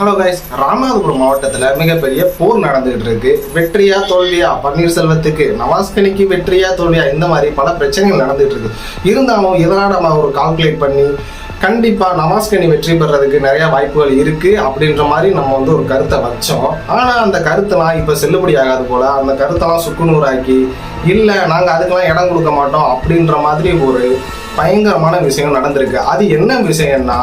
Hello guys Ramanathapuram மாவட்டத்தில் மிகப்பெரிய போர் நடந்துகிட்டு இருக்கு. வெற்றியா தோல்வியா? பன்னீர்செல்வத்துக்கு நவாஸ்கனிக்கு வெற்றியா தோல்வியா? இந்த மாதிரி பல பிரச்சனைகள் நடந்துகிட்டு இருக்கு. இருந்தாலும் இதெல்லாம் நம்ம ஒரு கால்குலேட் பண்ணி கண்டிப்பாக நவாஸ்கனி வெற்றி பெறதுக்கு நிறைய வாய்ப்புகள் இருக்கு அப்படின்ற மாதிரி நம்ம வந்து ஒரு கருத்தை வச்சோம். ஆனால் அந்த கருத்தெல்லாம் இப்போ செல்லுபடி ஆகாது போல. அந்த கருத்தெல்லாம் சுக்குநூறாக்கி இல்லை நாங்கள் அதுக்கெல்லாம் இடம் கொடுக்க மாட்டோம் அப்படின்ற மாதிரி ஒரு பயங்கரமான விஷயம் நடந்திருக்கு. அது என்ன விஷயம்னா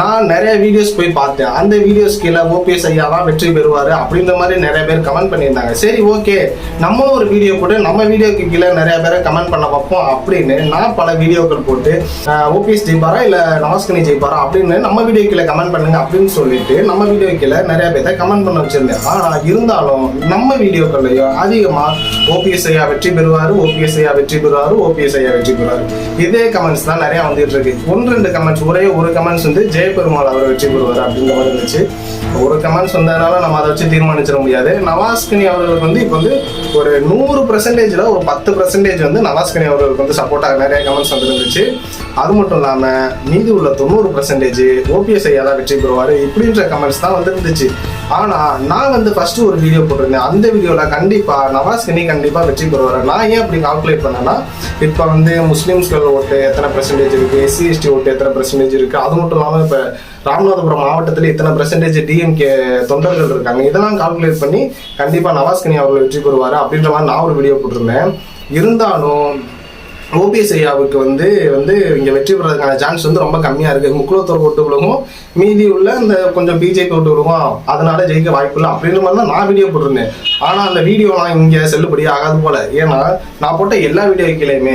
நான் நிறைய வீடியோஸ் போய் பார்த்தேன். அந்த வீடியோஸ் கீழே ஓபிஎஸ் ஐயா தான் வெற்றி பெறுவார் அப்படின்ற மாதிரி நிறைய பேர் கமெண்ட் பண்ணியிருந்தாங்க. சரி ஓகே நம்ம ஒரு வீடியோ போட்டு நம்ம வீடியோக்கு கீழே நிறைய பேரை கமெண்ட் பண்ண பார்ப்போம் அப்படின்னு நான் பல வீடியோக்கள் போட்டு ஓபிஎஸ் ஜெயிப்பாரா இல்லை நமஸ்கனி ஜெயிப்பாரா அப்படின்னு நம்ம வீடியோ கீழே கமெண்ட் பண்ணுங்க அப்படின்னு சொல்லிட்டு நம்ம வீடியோ கீழே நிறைய பேர்த்த கமெண்ட் பண்ண வச்சிருந்தேன். ஆனால் இருந்தாலும் நம்ம வீடியோக்கள்லையும் அதிகமாக ஓபிஎஸ் ஐயா வெற்றி பெறுவார் ஓபிஎஸ் ஐயா வெற்றி பெறுவார் ஓபிஎஸ் ஐயா வெற்றி பெறுவார். இதே கமெண்ட்ஸ் தான் நிறையா வந்துட்டு இருக்கு. ஒன்று ரெண்டு கமெண்ட்ஸ் ஒரே ஒரு கமெண்ட்ஸ் வந்து ஜெயபெருமாள் அவர் வெற்றி பெறுவார் அப்படின்ற மாதிரி இருந்துச்சு. ஒரு கமெண்ட்ஸ் வந்ததுனால நம்ம அதை வச்சு தீர்மானிச்சிட முடியாது. நவாஸ்கனி அவர்களுக்கு வந்து இப்போ வந்து ஒரு நூறு பர்சன்டேஜில் ஒரு பத்து பர்சன்டேஜ் வந்து நவாஸ்கனி அவர்களுக்கு வந்து சப்போர்ட்டாக நிறைய கமெண்ட்ஸ் வந்துருந்துச்சு. அது மட்டும் இல்லாமல் மீதி உள்ள தொண்ணூறு பர்சன்டேஜ் ஓபிஎஸ் ஐயா தான் வெற்றி பெறுவார் இப்படின்ற கமெண்ட்ஸ் தான் வந்துருந்துச்சு. ஆனால் நான் வந்து ஃபஸ்ட்டு ஒரு வீடியோ போட்டிருந்தேன். அந்த வீடியோவில் கண்டிப்பாக நவாஸ்கனி கண்டிப்பாக வெற்றி பெறுவார். நான் ஏன் அப்படி கால்குலேட் பண்ணேன்னா இப்போ வந்து முஸ்லீம்ஸ்கள் ஓட்டு எத்தனை பர்சன்டேஜ் இருக்குது எஸ்சி எஸ்டி ஓட்டு எத்தனை பர்சன்டேஜ் இருக்குது அது மட்டும் இல்லாமல் இப்போ ராமநாதபுரம் மாவட்டத்தில் இத்தனை பர்சன்டேஜ் டிஎம்கே தொண்டர்கள் இருக்காங்க. இதெல்லாம் கால்குலேட் பண்ணி கண்டிப்பாக நவாஸ்கனி அவர்கள் வெற்றி பெறுவார் அப்படின்ற மாதிரி நான் ஒரு வீடியோ போட்டிருந்தேன். இருந்தாலும் ஓபிஎஸ் ஐயாவுக்கு வந்து வந்து இங்கே வெற்றி பெறதுக்கான சான்ஸ் வந்து ரொம்ப கம்மியாக இருக்குது முக்குலத்தோர் ஓட்டு விழுகும். மீதி உள்ள இந்த கொஞ்சம் பிஜேபி ஓட்டு விழுகும். அதனால ஜெயிக்க வாய்ப்பு இல்லை. அப்படின்ற மாதிரி தான் நான் வீடியோ போட்டிருந்தேன். ஆனால் அந்த வீடியோலாம் இங்கே செல்லுபடி ஆகாது போல. ஏன்னா நான் போட்ட எல்லா வீடியோ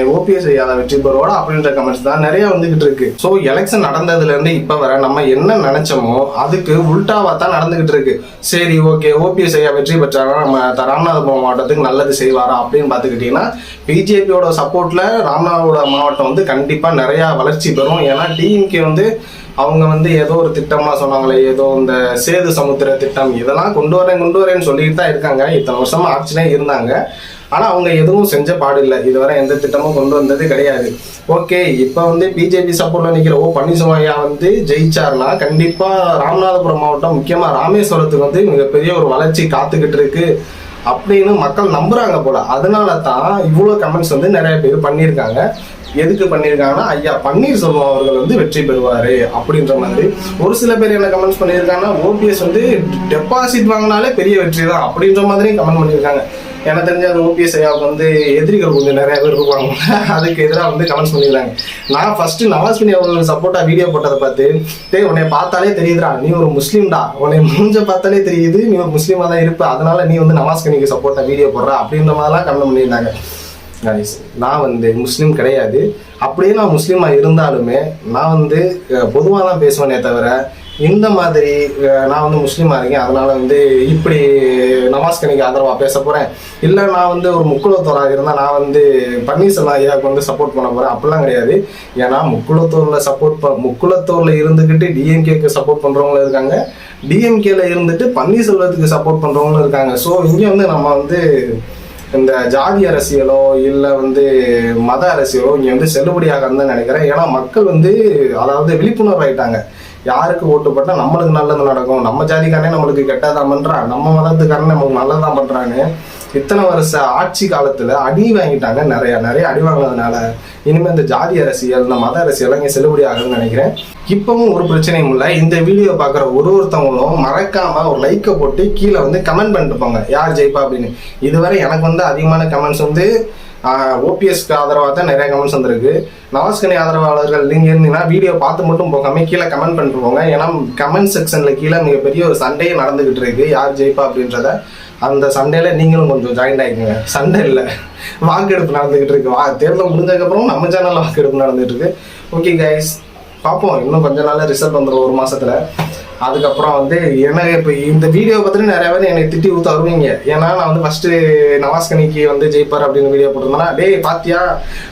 ஓபிஎஸ் ஐயா வெற்றி பெறுவோட அப்படின்ற கமெண்ட்ஸ் தான் நிறைய வந்துகிட்டு இருக்கு. ஸோ எலெக்ஷன் நடந்ததுலேருந்து இப்போ வர நம்ம என்ன நினைச்சோமோ அதுக்கு உல்டாவா தான் நடந்துகிட்டு இருக்கு. சரி ஓகே ஓபிஎஸ் ஐயா வெற்றி பெற்றாங்கன்னா நம்ம த- ராமநாதபுரம் மாவட்டத்துக்கு நல்லது செய்வாரா அப்படின்னு பார்த்துக்கிட்டிங்கன்னா பிஜேபியோட சப்போர்ட்ல ராமநாதபுரம் மாவட்டம் வந்து கண்டிப்பாக நிறையா வளர்ச்சி பெறும். ஏன்னா டிஎம்கே வந்து அவங்க வந்து ஏதோ ஒரு திட்டமாக சொன்னாங்களே ஏதோ இந்த சேது சமுத்திர திட்டம் இதெல்லாம் கொண்டு வரேன் கொண்டு வரேன்னு சொல்லிட்டு தான் இருக்காங்க. இத்தனை வருஷமாக ஆட்சினே இருந்தாங்க. ஆனால் அவங்க எதுவும் செஞ்ச பாடில்லை. இதுவரை எந்த திட்டமும் கொண்டு வந்தது கிடையாது. ஓகே இப்போ வந்து பிஜேபி சப்போர்ட்டில் நிற்கிற ஓ பன்னீர்செல்வம்யா வந்து ஜெயிச்சாருன்னா கண்டிப்பாக ராமநாதபுரம் மாவட்டம் முக்கியமாக ராமேஸ்வரத்துக்கு வந்து மிகப்பெரிய ஒரு வளர்ச்சி காத்துக்கிட்டு இருக்குது அப்படின்னு மக்கள் நம்புறாங்க போல. அதனால தான் இவ்வளோ கமெண்ட்ஸ் வந்து நிறைய பேர் பண்ணியிருக்காங்க. எதுக்கு பண்ணியிருக்காங்கன்னா ஐயா பன்னீர்செல்வம் அவர்கள் வந்து வெற்றி பெறுவார் அப்படின்ற மாதிரி. ஒரு சில பேர் என்ன கமெண்ட்ஸ் பண்ணியிருக்காங்கன்னா ஓபிஎஸ் வந்து டெபாசிட் வாங்கினாலே பெரிய வெற்றி தான் அப்படின்ற மாதிரி கமெண்ட் பண்ணியிருக்காங்க. எனக்கு தெரிஞ்ச அந்த ஓபிஎஸ் ஐயாவுக்கு வந்து எதிரிகள் கொஞ்சம் நிறைய பேர் இருப்பாங்க. அதுக்கு எதிராக வந்து கமெண்ட்ஸ் பண்ணிடுறாங்க நான் ஃபர்ஸ்ட் பண்ணி அவங்களுக்கு சப்போர்ட்டா வீடியோ போட்டதை பார்த்து டேய் உன்னை பார்த்தாலே தெரியுதுடா நீ ஒரு முஸ்லீம்டா. உன்னை மூஞ்ச பார்த்தாலே தெரியுது நீ ஒரு முஸ்லீமா தான் இருப்ப. அதனால நீ வந்து நவாஸ்கனிக்கு சப்போர்ட்டா வீடியோ போடுற. அப்படின்ற மாதிரிலாம் கமெண்ட் பண்ணியிருந்தாங்க. நான் வந்து முஸ்லீம் கிடையாது. அப்படியே நான் முஸ்லீமாக இருந்தாலுமே நான் வந்து பொதுவாக தான் பேசுவேனே தவிர இந்த மாதிரி நான் வந்து முஸ்லீமாக இருக்கேன். அதனால் வந்து இப்படி நவாஸ்கனிக்கு ஆதரவாக பேச போகிறேன் இல்லை நான் வந்து ஒரு முக்குளத்தோராக இருந்தால் நான் வந்து பன்னீர்செல்வம் ஐயாவுக்கு வந்து சப்போர்ட் பண்ண போகிறேன் அப்படிலாம் கிடையாது. ஏன்னா முக்குளத்தூரில் சப்போர்ட் ப முக்குளத்தூரில் இருந்துக்கிட்டு டிஎம்கேக்கு சப்போர்ட் பண்ணுறவங்களும் இருக்காங்க. டிஎம்கேல இருந்துட்டு பன்னீர்செல்வத்துக்கு சப்போர்ட் பண்ணுறவங்களும் இருக்காங்க. ஸோ இங்கே வந்து நம்ம வந்து இந்த ஜாதி அரசியலோ இல்லை வந்து மத அரசியலோ இங்கே வந்து செல்லுபடியாகாதுன்னு தான் நினைக்கிறேன். ஏன்னா மக்கள் வந்து அதாவது விழிப்புணர்வு ஆயிட்டாங்க. யாருக்கு ஓட்டு போட்டால் நம்மளுக்கு நல்லது நடக்கும். நம்ம ஜாதிக்காரனே நம்மளுக்கு கெட்டதான் பண்ணுறான் நம்ம மதத்துக்காரனே நமக்கு நல்லதான் பண்ணுறான்னு இத்தனை வருஷ ஆட்சி காலத்துல அடி வாங்கிட்டாங்க நிறைய நிறைய அடி வாங்கினதுனால இனிமேல் இந்த ஜாதி அரசியல் இந்த மத அரசியல் இங்கே செல்லுபடி ஆகுதுன்னு நினைக்கிறேன். இப்பவும் ஒரு பிரச்சனையும் இல்லை. இந்த வீடியோ பார்க்குற ஒரு ஒருத்தவங்களும் மறக்காம ஒரு லைக்கை போட்டு கீழே வந்து கமெண்ட் பண்ணிட்டு போங்க. யார் ஜெயிப்பா அப்படின்னு. இதுவரை எனக்கு வந்து அதிகமான கமெண்ட்ஸ் வந்து ஓபிஎஸ்க்கு ஆதரவாக தான் நிறைய கமெண்ட்ஸ் வந்திருக்கு. நவாஸ்கனி ஆதரவாளர்கள் நீங்கள் இருந்தீங்கன்னா வீடியோ பார்த்து மட்டும் போகாம கீழே கமெண்ட் பண்ணிட்டு போங்க ஏன்னா கமெண்ட் செக்ஷனில் கீழே மிகப்பெரிய ஒரு சண்டையே நடந்துகிட்டு இருக்கு. யார் ஜெயிப்பா அப்படின்றத அந்த சண்டையில் நீங்களும் கொஞ்சம் ஜாயின் ஆகிக்கோங்க சண்டை இல்லை. வாக்கெடுப்பு நடந்துகிட்டு இருக்கு. வா தேர்தல் முடிஞ்சதுக்கப்புறம் நம்ம சேனலில் வாக்கெடுப்பு நடந்துகிட்டு இருக்கு. ஓகே கைஸ் பார்ப்போம். இன்னும் கொஞ்ச நாள் ரிசல்ட் வந்துடும் ஒரு மாதத்தில் அதுக்கப்புறம் வந்து என்ன இப்போ இந்த வீடியோ பார்த்துட்டு நிறைய பேர் என்னை திட்டி ஊத்த வருவீங்க. ஏன்னா நான் வந்து ஃபர்ஸ்ட் நவாஸ்கனிக்கு வந்து ஜெயிப்பார் அப்படின்னு வீடியோ போட்டிருந்தேன்னா டேய் பாத்தியா?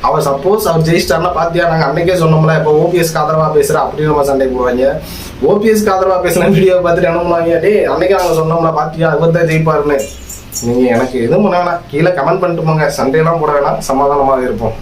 அவர் சப்போஸ் அவர் ஜெயிச்சிட்டார்னா பாத்தியா? நாங்கள் அன்னைக்கே சொன்னோம்ல இப்போ ஓபிஎஸ்க்கு ஆதரவா பேசுற அப்படின்னு நம்ம சண்டை போடுவாங்க ஓபிஎஸ்க்கு ஆதரவா பேசுன வீடியோ பார்த்துட்டு என்ன பண்ணுவாங்க? டேய் அன்னைக்கே நாங்கள் சொன்னோம்ல பாத்தியா? இவர் தான் ஜெயிப்பாருன்னு. நீங்க எனக்கு எதுவும் பண்ண வேணாம். கீழே கமெண்ட் பண்ணிட்டு போங்க. சண்டையெல்லாம் போட வேணாம். சமாதானமாக இருப்போம்.